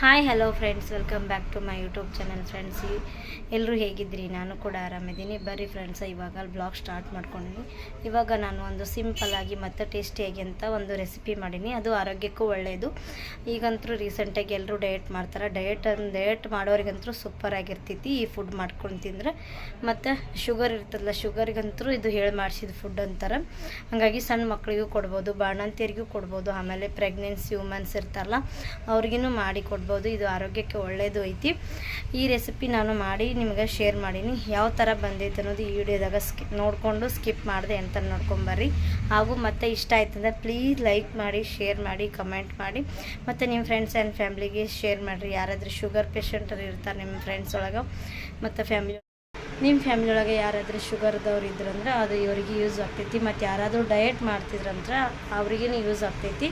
Hi hello friends welcome back to my YouTube channel friends ಎಲ್ಲರೂ ಹೇಗಿದ್ರಿ ನಾನು ಕೂಡ ಆರಾಮಿದ್ದೀನಿ. ಬರ್ರಿ ಫ್ರೆಂಡ್ಸ್ ಇವಾಗ ಬ್ಲಾಗ್ ಸ್ಟಾರ್ಟ್ ಮಾಡ್ಕೊಂಡಿನಿ. ಇವಾಗ ನಾನು ಒಂದು ಸಿಂಪಲ್ಲಾಗಿ ಮತ್ತು ಟೇಸ್ಟಿಯಾಗಿ ಅಂತ ಒಂದು ರೆಸಿಪಿ ಮಾಡೀನಿ. ಅದು ಆರೋಗ್ಯಕ್ಕೂ ಒಳ್ಳೆಯದು ಈಗಂತೂ ರೀಸೆಂಟಾಗಿ ಎಲ್ಲರೂ ಡಯಟ್ ಮಾಡ್ತಾರೆ? ಡಯಟ್ ಡಯಟ್ ಮಾಡೋರಿಗಂತೂ ಸೂಪರ್ ಆಗಿರ್ತೈತಿ. ಈ ಫುಡ್ ಮಾಡ್ಕೊಂಡು ತಿಂದರೆ ಮತ್ತು ಶುಗರ್ ಇರ್ತದಲ್ಲ ಶುಗರಿಗಂತೂ ಇದು ಹೇಳಿ ಮಾಡಿಸಿದ ಫುಡ್ ಅಂತಾರೆ. ಹಾಗಾಗಿ ಸಣ್ಣ ಮಕ್ಕಳಿಗೂ ಕೊಡ್ಬೋದು, ಬಾಣಂತಿಯರಿಗೂ ಕೊಡ್ಬೋದು. ಆಮೇಲೆ ಪ್ರೆಗ್ನೆನ್ಸಿ ವುಮೆನ್ಸ್ ಇರ್ತಾರಲ್ಲ ಅವ್ರಿಗೂ ಮಾಡಿ ಇದು ಆರೋಗ್ಯಕ್ಕೆ ಒಳ್ಳೆಯದು ಐತಿ. ಈ ರೆಸಿಪಿ ನಾನು ಮಾಡಿ ನಿಮ್ಗೆ ಶೇರ್ ಮಾಡೀನಿ. ಯಾವ ಥರ ಬಂದೈತೆ ಅನ್ನೋದು ಈ ವಿಡಿಯೋದಾಗ ಸ್ಕಿ, ನೋಡಿಕೊಂಡು ಸ್ಕಿಪ್ ಮಾಡಿದೆ ಅಂತ ನೋಡ್ಕೊಂಬರ್ರಿ. ಹಾಗೂ ಮತ್ತೆ ಇಷ್ಟ ಆಯ್ತಂದ್ರೆ ಪ್ಲೀಸ್ ಲೈಕ್ ಮಾಡಿ ಶೇರ್ ಮಾಡಿ ಕಮೆಂಟ್ ಮಾಡಿ. ಮತ್ತು ನಿಮ್ಮ ಫ್ರೆಂಡ್ಸ್ ಆ್ಯಂಡ್ ಫ್ಯಾಮ್ಲಿಗೆ ಶೇರ್ ಮಾಡಿರಿ. ಯಾರಾದರೂ ಶುಗರ್ ಪೇಷಂಟರು ಇರ್ತಾರೆ ನಿಮ್ಮ ಫ್ರೆಂಡ್ಸ್ ಒಳಗೆ. ಮತ್ತು ಫ್ಯಾಮಿಲಿ ನಿಮ್ಮ ಫ್ಯಾಮಿಲಿ ಒಳಗೆ ಯಾರಾದರೂ ಶುಗರ್ದವ್ರು ಇದ್ರಂದ್ರೆ ಅದು ಇವರಿಗೆ ಯೂಸ್ ಆಗ್ತೈತಿ. ಮತ್ತು ಯಾರಾದರೂ ಡಯಟ್ ಮಾಡ್ತಿದ್ರಂದ್ರೆ ಅವ್ರಿಗೇನು ಯೂಸ್ ಆಗ್ತೈತಿ.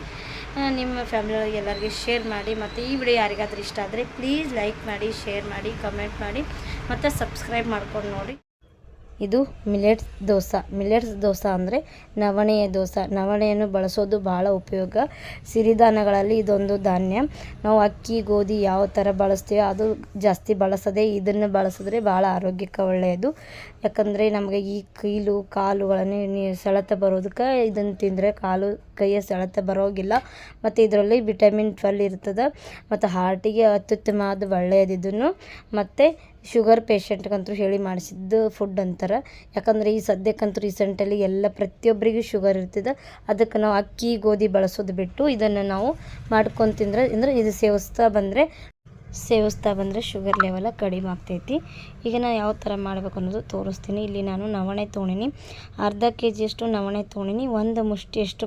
ನಿಮ್ಮ ಫ್ಯಾಮಿಲಿ ಒಳಗೆ ಎಲ್ಲರಿಗೆ ಶೇರ್ ಮಾಡಿ ಮತ್ತು ಈ ವಿಡಿಯೋ ಯಾರಿಗಾದ್ರೂ ಇಷ್ಟ ಆದರೆ ಪ್ಲೀಸ್ ಲೈಕ್ ಮಾಡಿ ಶೇರ್ ಮಾಡಿ ಕಮೆಂಟ್ ಮಾಡಿ ಮತ್ತು ಸಬ್ಸ್ಕ್ರೈಬ್ ಮಾಡ್ಕೊಂಡು ನೋಡಿ. ಇದು ಮಿಲೆಟ್ಸ್ ದೋಸೆ. ಮಿಲೆಟ್ಸ್ ದೋಸೆ ಅಂದರೆ ನವಣೆಯ ದೋಸೆ. ನವಣೆಯನ್ನು ಬಳಸೋದು ಭಾಳ ಉಪಯೋಗ. ಸಿರಿಧಾನ್ಯಗಳಲ್ಲಿ ಇದೊಂದು ಧಾನ್ಯ. ನಾವು ಅಕ್ಕಿ, ಗೋಧಿ ಯಾವ ಥರ ಬಳಸ್ತೀವೋ ಅದು ಜಾಸ್ತಿ ಬಳಸದೆ ಇದನ್ನು ಬಳಸಿದ್ರೆ ಭಾಳ ಆರೋಗ್ಯಕ್ಕೆ ಒಳ್ಳೆಯದು. ಯಾಕಂದರೆ ನಮಗೆ ಈ ಕೈಲು, ಕಾಲುಗಳನ್ನು ಸೆಳೆತ ಬರೋದಕ್ಕೆ ಇದನ್ನು ತಿಂದರೆ ಕಾಲು, ಕೈಯ ಸೆಳೆತ ಬರೋಗಿಲ್ಲ. ಮತ್ತು ಇದರಲ್ಲಿ ವಿಟಮಿನ್ ಟ್ವೆಲ್ ಇರ್ತದೆ. ಮತ್ತು ಹಾರ್ಟಿಗೆ ಅತ್ಯುತ್ತಮವಾದ ಒಳ್ಳೆಯದು ಇದನ್ನು ಮತ್ತು ಶುಗರ್ ಪೇಷಂಟ್ಗಂತೂ ಹೇಳಿ ಮಾಡಿಸಿದ್ದು ಫುಡ್ ಅಂತಾರೆ. ಯಾಕಂದರೆ ಈ ಸದ್ಯಕ್ಕಂತೂ ರೀಸೆಂಟಲ್ಲಿ ಎಲ್ಲ ಪ್ರತಿಯೊಬ್ಬರಿಗೂ ಶುಗರ್ ಇರ್ತದೆ. ಅದಕ್ಕೆ ನಾವು ಅಕ್ಕಿ, ಗೋಧಿ ಬಳಸೋದು ಬಿಟ್ಟು ಇದನ್ನು ನಾವು ಮಾಡ್ಕೊಂಡು ತಿಂದರೆ, ಅಂದರೆ ಇದು ಸೇವಿಸ್ತಾ ಬಂದರೆ ಸೇವಿಸ್ತಾ ಬಂದರೆ ಶುಗರ್ ಲೆವೆಲ ಕಡಿಮೆ ಆಗ್ತೈತಿ. ಈಗ ನಾನು ಯಾವ ಥರ ಮಾಡಬೇಕು ಅನ್ನೋದು ತೋರಿಸ್ತೀನಿ. ಇಲ್ಲಿ ನಾನು ನವಣೆ ತೊಗೊಂಡಿನಿ ಅರ್ಧ ಕೆ ಜಿಯಷ್ಟು ನವಣೆ ತೊಗೊಂಡಿನಿ ಒಂದು ಮುಷ್ಟಿಯಷ್ಟು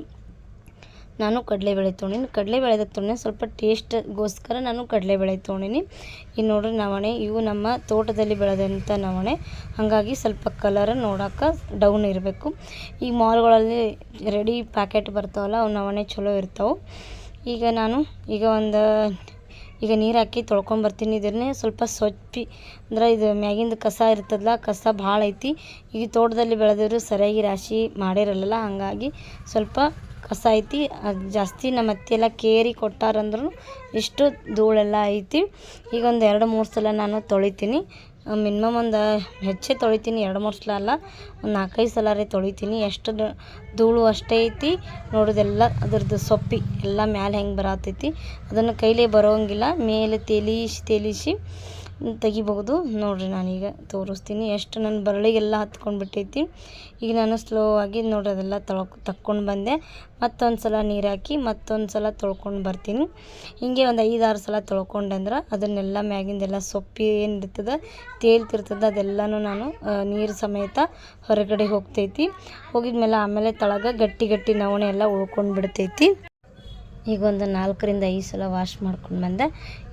ನಾನು ಕಡಲೆಬೇಳೆ ತೊಗೊಂಡಿನಿ. ಕಡಲೆಬೇಳೆ ತೊಗೊಂಡಿನಿ ಸ್ವಲ್ಪ ಟೇಸ್ಟ್ಗೋಸ್ಕರ ನಾನು ಕಡಲೆಬೇಳೆ ತೊಗೊಂಡಿನಿ. ಈಗ ನೋಡ್ರಿ ನವಣೆ, ಇವು ನಮ್ಮ ತೋಟದಲ್ಲಿ ಬೆಳೆದಂಥ ನವಣೆ. ಹಾಗಾಗಿ ಸ್ವಲ್ಪ ಕಲರ್ ನೋಡೋಕೆ ಡೌನ್ ಇರಬೇಕು. ಈ ಮಾಲ್ಗಳಲ್ಲಿ ರೆಡಿ ಪ್ಯಾಕೆಟ್ ಬರ್ತಾವಲ್ಲ, ಅವು ನವಣೆ ಚಲೋ ಇರ್ತಾವೆ. ಈಗ ನಾನು ಈಗ ಒಂದು, ಈಗ ನೀರು ಹಾಕಿ ತೊಳ್ಕೊಂಬರ್ತೀನಿ ಇದನ್ನೇ ಸ್ವಲ್ಪ ಸೊಪ್ಪಿ, ಅಂದ್ರೆ ಇದು ಮ್ಯಾಗಿಂದು ಕಸ ಇರ್ತದಲ್ಲ ಕಸ ಭಾಳ ಐತಿ. ಈಗ ತೋಟದಲ್ಲಿ ಬೆಳೆದಿರೋ ಸರಿಯಾಗಿ ರಾಶಿ ಮಾಡಿರಲ್ಲ ಹಾಗಾಗಿ ಸ್ವಲ್ಪ ಕಸ ಐತಿ, ಅದು ಜಾಸ್ತಿ ನಮ್ಮ ಅತ್ತೆಲ್ಲ ಕೇರಿ ಕೊಟ್ಟಾರಂದ್ರೂ ಇಷ್ಟು ಧೂಳೆಲ್ಲ ಐತಿ. ಈಗ ಒಂದು ಎರಡು ಮೂರು ಸಲ ನಾನು ತೊಳಿತೀನಿ. ಮಿನಿಮಮ್ ಒಂದು ಹೆಚ್ಚೆ ತೊಳಿತೀನಿ, ಎರಡು ಮೂರು ಸಲ ಅಲ್ಲ, ಒಂದು ನಾಲ್ಕೈದು ಸಲ ತೊಳಿತೀನಿ. ಎಷ್ಟು ಧೂಳು ಅಷ್ಟೇ ಐತಿ, ನೋಡೋದೆಲ್ಲ ಅದ್ರದ್ದು ಸೊಪ್ಪಿ ಎಲ್ಲ ಮ್ಯಾಲೆ ಹೆಂಗೆ ಬರತೈತಿ, ಅದನ್ನು ಕೈಲೇ ಬರೋಂಗಿಲ್ಲ, ಮೇಲೆ ತೇಲಿಸಿ ತೇಲಿಸಿ ತೆಗಿಬಹುದು. ನೋಡ್ರಿ ನಾನೀಗ ತೋರಿಸ್ತೀನಿ, ಎಷ್ಟು ನನ್ನ ಬರಳಿಗೆಲ್ಲ ಹತ್ಕೊಂಡು ಬಿಟ್ಟೈತಿ. ಈಗ ನಾನು ಸ್ಲೋ ಆಗಿ ನೋಡ್ರಿ ಅದೆಲ್ಲ ತೊಳ್ಕೊ, ತಕ್ಕೊಂಡು ಬಂದೆ. ಮತ್ತೊಂದು ಸಲ ನೀರು ಹಾಕಿ, ಮತ್ತೊಂದು ಸಲ ತೊಳ್ಕೊಂಡು ಬರ್ತೀನಿ. ಹೀಗೆ ಒಂದು ಐದಾರು ಸಲ ತೊಳ್ಕೊಂಡೆ ಅಂದ್ರೆ, ಅದನ್ನೆಲ್ಲ ಮ್ಯಾಗಿಂದೆಲ್ಲ ಸೊಪ್ಪಿ ಏನು ಇರ್ತದೆ ತೇಲ್ತಿರ್ತದೆ ಅದೆಲ್ಲನೂ ನಾನು ನೀರು ಸಮೇತ ಹೊರಗಡೆ ಹೋಗ್ತೈತಿ. ಹೋಗಿದ್ಮೇಲೆ ಆಮೇಲೆ ತಳಗ ಗಟ್ಟಿ ಗಟ್ಟಿ ನವಣೆ ಎಲ್ಲ ಉಳ್ಕೊಂಡು ಬಿಡ್ತೈತಿ. ಈಗ ಒಂದು ನಾಲ್ಕರಿಂದ ಐದು ಸಲ ವಾಶ್ ಮಾಡ್ಕೊಂಡು ಬಂದೆ.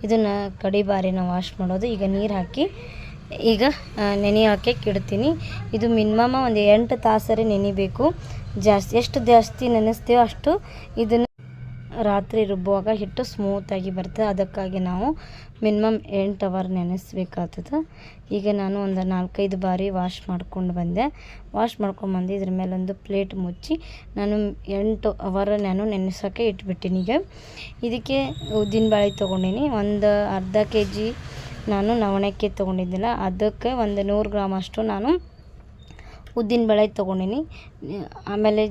ಇದನ್ನು ಕಡಿ ಬಾರಿನ ವಾಶ್ ಮಾಡೋದು. ಈಗ ನೀರು ಹಾಕಿ, ಈಗ ನೆನೆಯೋಕೆ ಇಡ್ತೀನಿ. ಇದು ಮಿನಿಮಮ್ ಒಂದು ಎಂಟು ತಾಸರೆ ನೆನಿಬೇಕು. ಜಾಸ್ತಿ, ಎಷ್ಟು ಜಾಸ್ತಿ ನೆನೆಸ್ತೀವೋ ಅಷ್ಟು ಇದನ್ನು ರಾತ್ರಿ ರುಬ್ಬುವಾಗ ಹಿಟ್ಟು ಸ್ಮೂತಾಗಿ ಬರ್ತದೆ ಅದಕ್ಕಾಗಿ ನಾವು ಮಿನಿಮಮ್ ಎಂಟು ಅವರ್ ನೆನೆಸ್ಬೇಕಾಗ್ತದೆ. ಈಗ ನಾನು ಒಂದು ನಾಲ್ಕೈದು ಬಾರಿ ವಾಶ್ ಮಾಡ್ಕೊಂಡು ಬಂದೆ. ವಾಶ್ ಮಾಡ್ಕೊಂಬಂದು ಇದ್ರ ಮೇಲೊಂದು ಪ್ಲೇಟ್ ಮುಚ್ಚಿ ನಾನು ಎಂಟು ಅವರ್ ನಾನು ನೆನೆಸೋಕ್ಕೆ ಇಟ್ಬಿಟ್ಟಿನಿ. ಈಗ ಇದಕ್ಕೆ ಉದ್ದಿನಬೇಳೆ ತೊಗೊಂಡಿನಿ. ಒಂದು ಅರ್ಧ ಕೆ ಜಿ ನಾನು ನವಣಕ್ಕೆ ತೊಗೊಂಡಿದ್ದಿಲ್ಲ ಅದಕ್ಕೆ ಒಂದು ನೂರು ಗ್ರಾಮ್ ಅಷ್ಟು ನಾನು ಉದ್ದಿನಬೇಳೆ ತೊಗೊಂಡಿನಿ. ಆಮೇಲೆ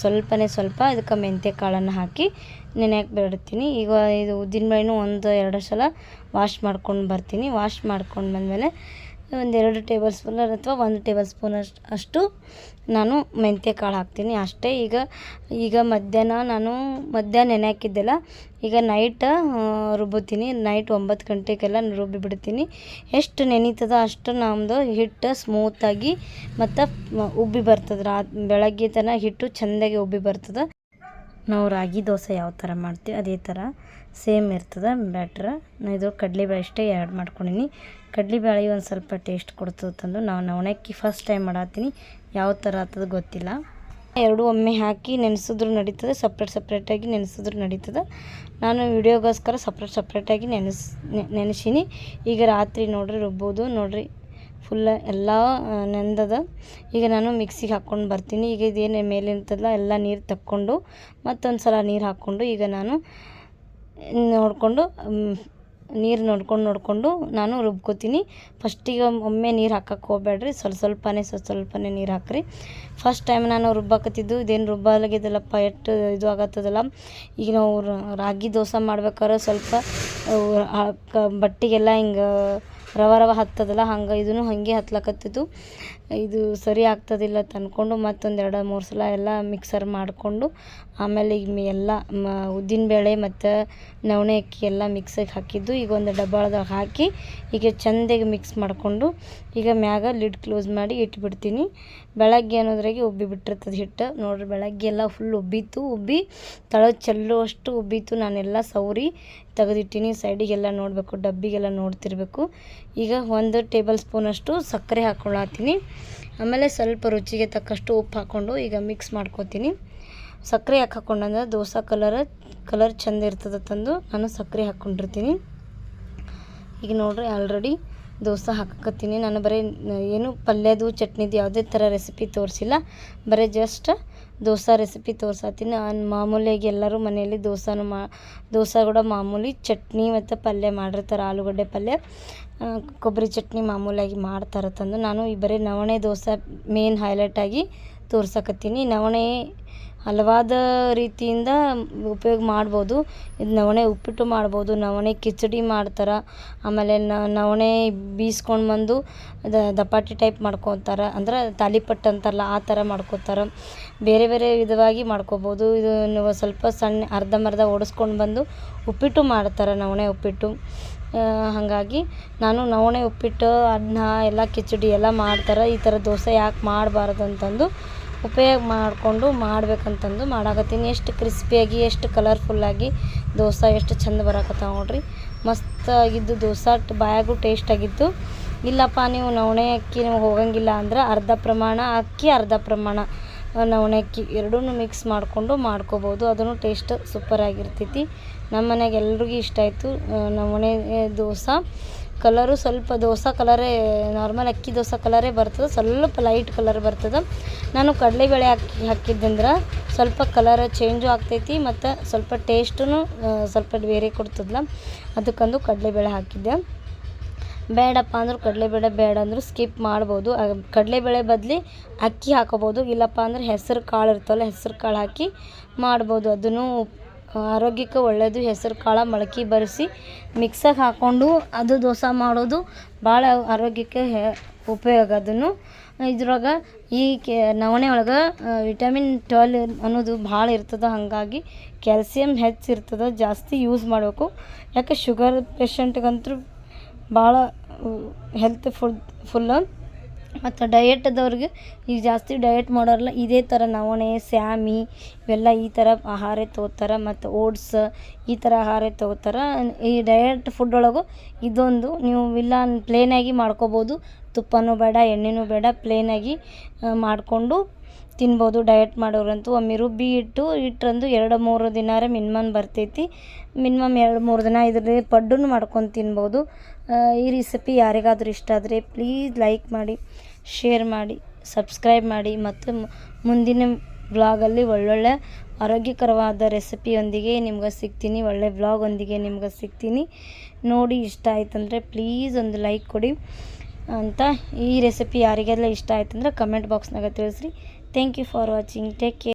ಸ್ವಲ್ಪನೇ ಸ್ವಲ್ಪ ಅದಕ್ಕೆ ಮೆಂತ್ಯ ಕಾಳನ್ನು ಹಾಕಿ ನೆನೆಯಕ್ಕೆ ಬಿಡ್ತೀನಿ. ಈಗ ಇದು ಉದ್ದಿನ ಬೇಳೆನೂ ಒಂದು, ಎರಡು ಸಲ ವಾಶ್ ಮಾಡ್ಕೊಂಡು ಬರ್ತೀನಿ. ವಾಶ್ ಮಾಡ್ಕೊಂಡು ಬಂದಮೇಲೆ ಒಂದೆರಡು ಟೇಬಲ್ ಸ್ಪೂನ್ ಅಥವಾ ಒಂದು ಟೇಬಲ್ ಸ್ಪೂನ್ ಅಷ್ಟು ಅಷ್ಟು ನಾನು ಮೆಂತ್ಯ ಕಾಳು ಹಾಕ್ತೀನಿ. ಅಷ್ಟೇ ಈಗ ಈಗ ಮಧ್ಯಾಹ್ನ ನಾನು ಮಧ್ಯಾಹ್ನ ನೆನೆ ಹಾಕಿದ್ದೆಲ್ಲ, ಈಗ ನೈಟ್ ರುಬ್ಬುತ್ತೀನಿ. ನೈಟ್ ಒಂಬತ್ತು ಗಂಟೆಗೆಲ್ಲ ರುಬ್ಬಿ ಬಿಡ್ತೀನಿ ಎಷ್ಟು ನೆನೀತದ ಅಷ್ಟು ನಮ್ಮದು ಹಿಟ್ಟು ಸ್ಮೂತಾಗಿ ಮತ್ತು ಉಬ್ಬಿ ಬರ್ತದೆ. ರಾ ಬೆಳಗ್ಗೆ ತನಕ ಹಿಟ್ಟು ಚೆಂದಾಗಿ ಉಬ್ಬಿ ಬರ್ತದೆ. ನಾವು ರಾಗಿ ದೋಸೆ ಯಾವ ಥರ ಮಾಡ್ತೀವಿ, ಅದೇ ಥರ ಸೇಮ್ ಇರ್ತದೆ. ಬ್ಯಾಟ್ರ್ ನಾನು ಇದು ಕಡಲೆಬೇಳೆ ಅಷ್ಟೇ ಆ್ಯಡ್ ಮಾಡ್ಕೊಂಡಿನಿ. ಕಡಲೆಬೇಳೆ ಒಂದು ಸ್ವಲ್ಪ ಟೇಸ್ಟ್ ಕೊಡ್ತದೆ ತಂದು ನಾವು ನವಣಕ್ಕಿ ಫಸ್ಟ್ ಟೈಮ್ ಮಾಡತ್ತೀನಿ. ಯಾವ ಥರ ಆಗ್ತದೆ ಗೊತ್ತಿಲ್ಲ. ಎರಡು ಒಮ್ಮೆ ಹಾಕಿ ನೆನೆಸಿದ್ರು ನಡೀತದೆ ಸಪ್ರೇಟ್ ಸಪ್ರೇಟಾಗಿ ನೆನೆಸಿದ್ರು ನಡೀತದೆ. ನಾನು ವಿಡಿಯೋಗೋಸ್ಕರ ಸಪ್ರೇಟ್ ಸಪ್ರೇಟಾಗಿ ನೆನೆಸ್ ನೆನೆಸೀನಿ. ಈಗ ರಾತ್ರಿ ನೋಡ್ರಿ ರುಬ್ಬೋದು, ನೋಡ್ರಿ ಫುಲ್ಲ ಎಲ್ಲ ನೆಂದದ. ಈಗ ನಾನು ಮಿಕ್ಸಿಗೆ ಹಾಕ್ಕೊಂಡು ಬರ್ತೀನಿ. ಈಗ ಇದೇನು ಮೇಲೆ ಎಲ್ಲ ನೀರು ತಕ್ಕೊಂಡು, ಮತ್ತೊಂದು ಸಲ ನೀರು ಹಾಕ್ಕೊಂಡು ಈಗ ನಾನು ನೋಡಿಕೊಂಡು ನೀರು ನೋಡ್ಕೊಂಡು ನೋಡಿಕೊಂಡು ನಾನು ರುಬ್ಕೋತೀನಿ. ಫಸ್ಟಿಗೆ ಒಮ್ಮೆ ನೀರು ಹಾಕಕ್ಕೆ ಹೋಗ್ಬೇಡ್ರಿ. ಸ್ವಲ್ಪ ಸ್ವಲ್ಪನೇ ಸ್ವಲ್ಪ ಸ್ವಲ್ಪನೇ ನೀರು ಹಾಕ್ರಿ. ಫಸ್ಟ್ ಟೈಮ್ ನಾನು ರುಬ್ಬಾಕತ್ತಿದ್ದು, ಇದೇನು ರುಬ್ಬಲಾಗಿದ್ದಲ್ಲಪ್ಪ, ಎಷ್ಟು ಇದು ಆಗತ್ತದಲ್ಲ. ಈಗ ನಾವು ರಾಗಿ ದೋಸೆ ಮಾಡ್ಬೇಕಾದ್ರೆ ಸ್ವಲ್ಪ ಬಟ್ಟೆಗೆಲ್ಲ ಹಿಂಗೆ ರವ ರವ ಹತ್ತದಲ್ಲ, ಹಂಗೆ ಇದನ್ನು ಹಾಗೆ ಹತ್ಲಕತ್ತಿತ್ತು ಇದು ಸರಿ ಆಗ್ತದಿಲ್ಲ ಅಂತ ಅಂದ್ಕೊಂಡು ಮತ್ತೊಂದು ಎರಡು ಮೂರು ಸಲ ಎಲ್ಲ ಮಿಕ್ಸರ್ ಮಾಡಿಕೊಂಡು ಆಮೇಲೆ ಈಗ ಎಲ್ಲ, ಮ ಉದ್ದಿನಬೇಳೆ ಮತ್ತು ನವಣೆ ಅಕ್ಕಿ ಎಲ್ಲ ಮಿಕ್ಸಿಗೆ ಹಾಕಿದ್ದು. ಈಗ ಒಂದು ಡಬ್ಬಾಳ್ದಾಗ ಹಾಕಿ ಈಗ ಚೆಂದಾಗಿ ಮಿಕ್ಸ್ ಮಾಡಿಕೊಂಡು ಈಗ ಮ್ಯಾಗ ಲಿಡ್ ಕ್ಲೋಸ್ ಮಾಡಿ ಇಟ್ಬಿಡ್ತೀನಿ. ಬೆಳಗ್ಗೆ ಅನ್ನೋದ್ರಾಗೆ ಉಬ್ಬಿ ಬಿಟ್ಟಿರ್ತದೆ ಹಿಟ್ಟು. ನೋಡ್ರಿ ಬೆಳಗ್ಗೆ ಎಲ್ಲ ಫುಲ್ ಉಬ್ಬಿತ್ತು. ಉಬ್ಬಿ ತಳ ಚೆಲ್ಲುವಷ್ಟು ಉಬ್ಬಿತ್ತು. ನಾನೆಲ್ಲ ಸೌರಿ ತೆಗೆದಿಟ್ಟಿನಿ. ಸೈಡಿಗೆಲ್ಲ ನೋಡಬೇಕು, ಡಬ್ಬಿಗೆಲ್ಲ ನೋಡ್ತಿರ್ಬೇಕು. ಈಗ ಒಂದು ಟೇಬಲ್ ಸ್ಪೂನಷ್ಟು ಸಕ್ಕರೆ ಹಾಕೊಳ್ಳಾತೀನಿ ಆಮೇಲೆ ಸ್ವಲ್ಪ ರುಚಿಗೆ ತಕ್ಕಷ್ಟು ಉಪ್ಪು ಹಾಕ್ಕೊಂಡು ಈಗ ಮಿಕ್ಸ್ ಮಾಡ್ಕೊತೀನಿ. ಸಕ್ಕರೆ ಯಾಕೆ ದೋಸೆ ಕಲರ್ ಕಲರ್ ಚಂದ ಇರ್ತದೆ ತಂದು ನಾನು ಸಕ್ಕರೆ ಹಾಕ್ಕೊಂಡಿರ್ತೀನಿ ಈಗ ನೋಡ್ರಿ ಆಲ್ರೆಡಿ ದೋಸೆ ಹಾಕಕತ್ತೀನಿ. ನಾನು ಬರೀ, ಏನು ಪಲ್ಯದು, ಚಟ್ನಿದು ಯಾವುದೇ ಥರ ರೆಸಿಪಿ ತೋರಿಸಿಲ್ಲ. ಬರೀ ಜಸ್ಟ್ ದೋಸೆ ರೆಸಿಪಿ ತೋರ್ಸತ್ತೀನಿ ಮಾಮೂಲಿಯಾಗಿ ಎಲ್ಲರೂ ಮನೆಯಲ್ಲಿ ದೋಸೆನೂ ಮಾ, ದೋಸೆ ಕೂಡ ಮಾಮೂಲಿ ಚಟ್ನಿ ಮತ್ತು ಪಲ್ಯ ಮಾಡಿರ್ತಾರೆ, ಆಲೂಗಡ್ಡೆ ಪಲ್ಯ. ಕೊಬ್ಬರಿ ಚಟ್ನಿ ಮಾಮೂಲಿಯಾಗಿ ಮಾಡ್ತಾರೆ ತಂದು. ನಾನು ಈ ಬರೀ ನವಣೆ ದೋಸೆ ಮೇನ್ ಹೈಲೈಟಾಗಿ ತೋರ್ಸಕತ್ತೀನಿ. ನವಣೆ ಹಲವಾದ ರೀತಿಯಿಂದ ಉಪಯೋಗ ಮಾಡ್ಬೋದು. ಇದು ನವಣೆ ಉಪ್ಪಿಟ್ಟು ಮಾಡ್ಬೋದು. ನವಣೆ ಕಿಚಡಿ ಮಾಡ್ತಾರೆ. ಆಮೇಲೆ ನವಣೆ ಬೀಸ್ಕೊಂಡು ಬಂದು ದಪಾಟಿ ಟೈಪ್ ಮಾಡ್ಕೊತಾರೆ. ಅಂದ್ರೆ ತಾಲಿಪಟ್ಟು ಅಂತಾರಲ್ಲ, ಆ ಥರ ಮಾಡ್ಕೊತಾರೆ. ಬೇರೆ ಬೇರೆ ವಿಧವಾಗಿ ಮಾಡ್ಕೋಬೋದು. ಇದು ನೀವು ಸ್ವಲ್ಪ ಸಣ್ಣ ಅರ್ಧಂಬರ್ಧ ಓಡಿಸ್ಕೊಂಡು ಬಂದು ಉಪ್ಪಿಟ್ಟು ಮಾಡ್ತಾರೆ ನವಣೆ ಉಪ್ಪಿಟ್ಟು. ಹಾಗಾಗಿ ನಾನು ನವಣೆ ಉಪ್ಪಿಟ್ಟು, ಅನ್ನ, ಎಲ್ಲ ಕಿಚಡಿ ಎಲ್ಲ ಮಾಡ್ತಾರೆ. ಈ ಥರ ದೋಸೆ ಯಾಕೆ ಮಾಡಬಾರ್ದು ಅಂತಂದು ಉಪಯೋಗ ಮಾಡಿಕೊಂಡು ಮಾಡ್ಬೇಕಂತಂದು ಮಾಡಾಕತ್ತೀನಿ. ಎಷ್ಟು ಕ್ರಿಸ್ಪಿಯಾಗಿ ಎಷ್ಟು ಕಲರ್ಫುಲ್ಲಾಗಿ ದೋಸೆ ಎಷ್ಟು ಚಂದ ಬರಾಕತ್ತಾವ ನೋಡ್ರಿ. ಮಸ್ತ್ ಆಗಿದ್ದು ದೋಸೆ ಬಾಯಾಗೂ ಟೇಸ್ಟ್ ಆಗಿತ್ತು ಇಲ್ಲಪ್ಪ, ನೀವು ನವಣೆ ಅಕ್ಕಿ ಹೋಗಂಗಿಲ್ಲ ಅಂದ್ರೆ ಅರ್ಧ ಪ್ರಮಾಣ, ಅಕ್ಕಿ ಅರ್ಧ ಪ್ರಮಾಣ. ಆ, ನವಣೆ ಅಕ್ಕಿ ಎರಡೂ ಮಿಕ್ಸ್ ಮಾಡಿಕೊಂಡು ಮಾಡ್ಕೋಬೋದು. ಅದನ್ನು ಟೇಸ್ಟ್ ಸೂಪರಾಗಿರ್ತೈತಿ ನಮ್ಮ ಮನೆಗೆ ಎಲ್ರಿಗೂ ಇಷ್ಟ ಆಯಿತು. ನವಣೆ ದೋಸೆ. ಕಲರು ಸ್ವಲ್ಪ ದೋಸೆ ಕಲರೇ ನಾರ್ಮಲ್ ಅಕ್ಕಿ ದೋಸೆ ಕಲರೇ ಬರ್ತದೆ. ಸ್ವಲ್ಪ ಲೈಟ್ ಕಲರ್ ಬರ್ತದೆ. ನಾನು ಕಡಲೆಬೇಳೆ ಹಾಕಿ ಹಾಕಿದ್ದಂದ್ರೆ ಸ್ವಲ್ಪ ಕಲರ್ ಚೇಂಜು ಆಗ್ತೈತಿ ಮತ್ತು ಸ್ವಲ್ಪ ಟೇಸ್ಟೂ ಸ್ವಲ್ಪ ಬೇರೆ ಕೊಡ್ತದಲ್ಲ ಅದಕ್ಕಂದು ಕಡಲೆಬೇಳೆ ಹಾಕಿದ್ದೆ. ಬೇಡಪ್ಪ ಅಂದ್ರೆ ಕಡಲೆಬೇಳೆ ಬೇಡ ಅಂದರೂ ಸ್ಕಿಪ್ ಮಾಡ್ಬೋದು. ಕಡಲೆ ಕಡಲೆಬೇಳೆ ಬದಲಿ ಅಕ್ಕಿ ಹಾಕೋಬೋದು. ಇಲ್ಲಪ್ಪ ಅಂದ್ರೆ ಹೆಸರು ಕಾಳು ಇರ್ತವಲ್ಲ, ಹೆಸರು ಕಾಳು ಹಾಕಿ ಮಾಡ್ಬೋದು. ಅದನ್ನು ಆರೋಗ್ಯಕ್ಕೆ ಒಳ್ಳೆಯದು ಹೆಸರು ಕಾಳು ಮೊಳಕೆ ಬರೆಸಿ ಮಿಕ್ಸಾಗಿ ಹಾಕ್ಕೊಂಡು ಅದು ದೋಸೆ ಮಾಡೋದು ಭಾಳ ಆರೋಗ್ಯಕ್ಕೆ ಉಪಯೋಗ. ಅದನ್ನು, ಇದ್ರೊಳಗೆ ಈ ಕೆ, ನವಣೆ ಒಳಗೆ ವಿಟಮಿನ್ ಟ್ವೆಲ್ ಅನ್ನೋದು ಭಾಳ ಇರ್ತದೆ. ಹಾಗಾಗಿ ಕ್ಯಾಲ್ಸಿಯಂ ಹೆಚ್ಚಿರ್ತದೆ ಜಾಸ್ತಿ ಯೂಸ್ ಮಾಡಬೇಕು. ಯಾಕೆ ಶುಗರ್ ಪೇಷಂಟ್ಗಂತೂ ಭಾಳ ಹೆಲ್ತ್ ಫುಡ್ ಫುಲ್ಲ ಮತ್ತು ಡಯೆಟ್ದವ್ರಿಗೆ ಈಗ ಜಾಸ್ತಿ ಡಯೆಟ್ ಮಾಡೋರಲ್ಲ ಇದೇ ಥರ ನವಣೆ ಸ್ಯಾಮಿ ಇವೆಲ್ಲ ಈ ಥರ ಆಹಾರ ತೊಗೋತಾರೆ. ಮತ್ತು ಓಟ್ಸ್ ಈ ಥರ ಆಹಾರ ತೊಗೋತಾರೆ. ಈ ಡಯೆಟ್ ಫುಡ್ ಒಳಗೂ ಇದೊಂದು ನೀವು ಇಲ್ಲ ಪ್ಲೇನಾಗಿ ಮಾಡ್ಕೋಬೋದು. ತುಪ್ಪನೂ ಬೇಡ, ಎಣ್ಣೆನೂ ಬೇಡ ಪ್ಲೇನಾಗಿ ಮಾಡಿಕೊಂಡು ತಿನ್ಬೋದು. ಡಯಟ್ ಮಾಡೋರಂತೂ ಒಮ್ಮೆ ರುಬ್ಬಿ ಇಟ್ಟು ಇಟ್ಟರಂದು ಎರಡು ಮೂರು ದಿನಾರೆ ಮಿನಿಮಮ್ ಬರ್ತೈತಿ. ಮಿನಿಮಮ್ ಎರಡು ಮೂರು ದಿನ ಇದ್ರ ಪಡ್ಡನ್ನು ಮಾಡ್ಕೊಂಡು ತಿನ್ಬೋದು. ಈ ರೆಸಿಪಿ ಯಾರಿಗಾದರೂ ಇಷ್ಟ ಆದರೆ ಪ್ಲೀಸ್ ಲೈಕ್ ಮಾಡಿ ಶೇರ್ ಮಾಡಿ ಸಬ್ಸ್ಕ್ರೈಬ್ ಮಾಡಿ. ಮತ್ತು ಮುಂದಿನ ವ್ಲಾಗಲ್ಲಿ ಒಳ್ಳೊಳ್ಳೆ ಆರೋಗ್ಯಕರವಾದ ರೆಸಿಪಿಯೊಂದಿಗೆ ನಿಮ್ಗೆ ಸಿಗ್ತೀನಿ. ಒಳ್ಳೆ ವ್ಲಾಗೊಂದಿಗೆ ನಿಮ್ಗೆ ಸಿಗ್ತೀನಿ. ನೋಡಿ ಇಷ್ಟ ಆಯ್ತಂದರೆ ಪ್ಲೀಸ್ ಒಂದು ಲೈಕ್ ಕೊಡಿ. ಅಂತ ಈ ರೆಸಿಪಿ ಯಾರಿಗೆಲ್ಲ ಇಷ್ಟ ಆಯ್ತು ಆಯ್ತಂದ್ರೆ ಕಮೆಂಟ್ ಬಾಕ್ಸ್ನಾಗ ತಿಳಿಸ್ರಿ. Thank you for watching take care